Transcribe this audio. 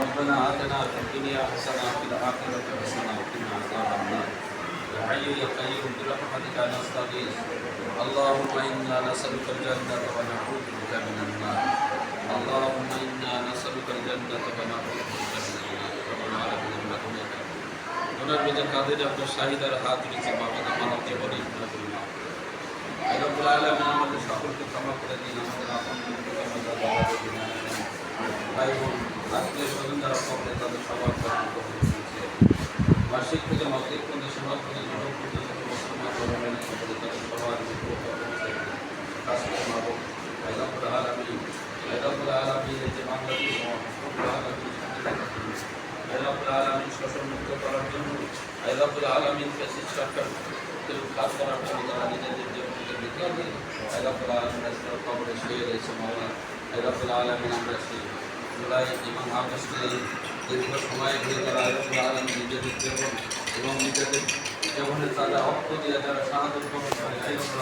ربنا آتنا في الدنيا حسنة وفي الآخرة حسنة وقنا عذاب النار يا حي يا قيوم برحمتك نستغيث اللهم إنا نسألك الجنة ونعوذ بك من النار اللهم إنا نسألك الجنة ونعوذ بك من النار رب العالمين برحمتك ওনার বেজে কাদের আপনার শাহিদার হাত নিচে মামাকে মানবকে বলে ইন্না করি না রব্বুল আলামিন আত্মীয় স্বজন যারা কবলে তাদের সবার কর্ম করে দিয়েছে বার্ষিক থেকে মাসিক পর্যন্ত সমাজ পর্যন্ত যুবক পর্যন্ত মুসলমান ধর্মের সকলে তাদের সবার কাজ করে মারব আইরাবুল আলমী আইরাবুল আলমী যে বাংলাদেশ আইরাবুল আলমী শোষণ মুক্ত করার জন্য মাওলা আইরাবুল আলমিন আমরা সেই জুলাই এবং আগস্টে দীর্ঘ সময় ধরে তারা আইরাবুল আলম নিজেদের জীবন এবং নিজেদের জীবনের তারা অর্থ দিয়ে যারা সাহায্য গ্রহণ করে আইরাবুল